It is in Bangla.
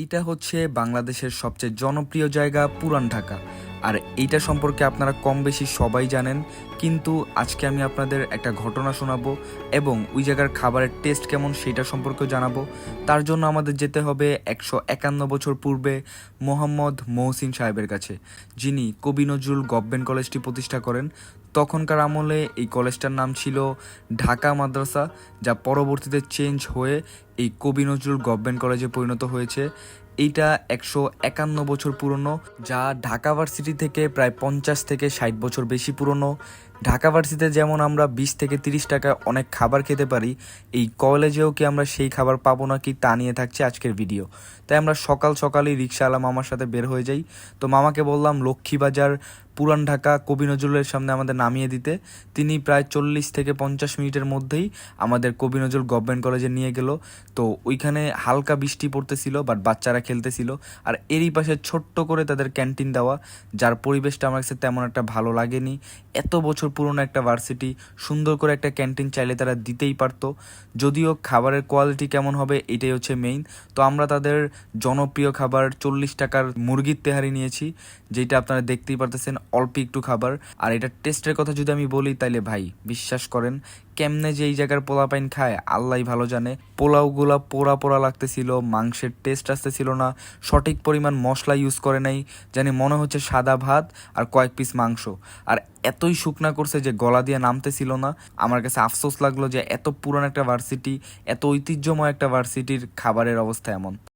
এইটা হচ্ছে বাংলাদেশের সবচেয়ে জনপ্রিয় জায়গা পুরান ঢাকা। আর এইটা সম্পর্কে আপনারা কম বেশি সবাই জানেন, কিন্তু আজকে আমি আপনাদের একটা ঘটনা শোনাবো এবং ওই জায়গার খাবারের টেস্ট কেমন সেটা সম্পর্কেও জানাব। তার জন্য আমাদের যেতে হবে একশো একান্ন বছর পূর্বে মোহাম্মদ মহসিন সাহেবের কাছে, যিনি কবি নজরুল গভর্নমেন্ট কলেজটি প্রতিষ্ঠা করেন। তখনকার আমলে এই কলেজটার নাম ছিল ঢাকা মাদ্রাসা, যা পরবর্তীতে চেঞ্জ হয়ে এই কবি নজরুল গভর্নমেন্ট কলেজে পরিণত হয়েছে। এইটা একশো একান্ন বছর পুরনো, যা ঢাকা ভার্সিটি থেকে প্রায় পঞ্চাশ থেকে ষাট বছর বেশি পুরনো। ঢাকা ভার্সিটিতে যেমন আমরা বিশ থেকে তিরিশ টাকা অনেক খাবার খেতে পারি, এই কলেজেও কি আমরা সেই খাবার পাবো না কি তা নিয়ে থাকছে আজকের ভিডিও। তাই আমরা সকাল সকালই রিক্সাওয়ালা মামার সাথে বের হয়ে যাই। তো মামাকে বললাম, লক্ষ্মীবাজার, পুরান ঢাকা, কবি নজরুলের সামনে আমাদের নামিয়ে দিতে। তিনি প্রায় চল্লিশ থেকে পঞ্চাশ মিনিটের মধ্যেই আমাদের কবি নজরুল গভর্নমেন্ট কলেজে নিয়ে গেল। তো ওইখানে হালকা বৃষ্টি পড়তেছিল, বাট বাচ্চারা খেলতেছিল। আর এরই পাশে ছোট্ট করে তাদের ক্যান্টিন দেওয়া, যার পরিবেশটা আমার কাছে তেমন একটা ভালো লাগেনি। এত বছর পুরনো একটা ভার্সিটি সুন্দর করে একটা ক্যান্টিন চাইলে তারা দিতেই পারত। যদিও খাবারের কোয়ালিটি কেমন হবে, এটাই হচ্ছে মেইন তো আমরা তাদের জনপ্রিয় খাবার চল্লিশ টাকার মুরগির তেহারি নিয়েছি, যেটা আপনারা দেখতেই পারতেছেন, অল্প একটু খাবার। আর এটা টেস্টের কথা যদি আমি বলি, তাইলে ভাই, বিশ্বাস করেন কেমনে যে এই জায়গার পোলা পাইন খায় আল্লাহ ভালো জানে। পোলাওগুলা পোড়া পোড়া লাগতেছিল, মাংসের টেস্ট আসতেছিল না, সঠিক পরিমাণ মশলা ইউজ করে নাই, জানি মনে হচ্ছে সাদা ভাত আর কয়েক পিস মাংস। আর এতই শুকনা করছে যে গলা দিয়ে নামতেছিল না। আমার কাছে আফসোস লাগল যে এত পুরান একটা ভার্সিটি এত ঐতিহ্যময় একটা ভার্সিটির খাবারের অবস্থা এমন।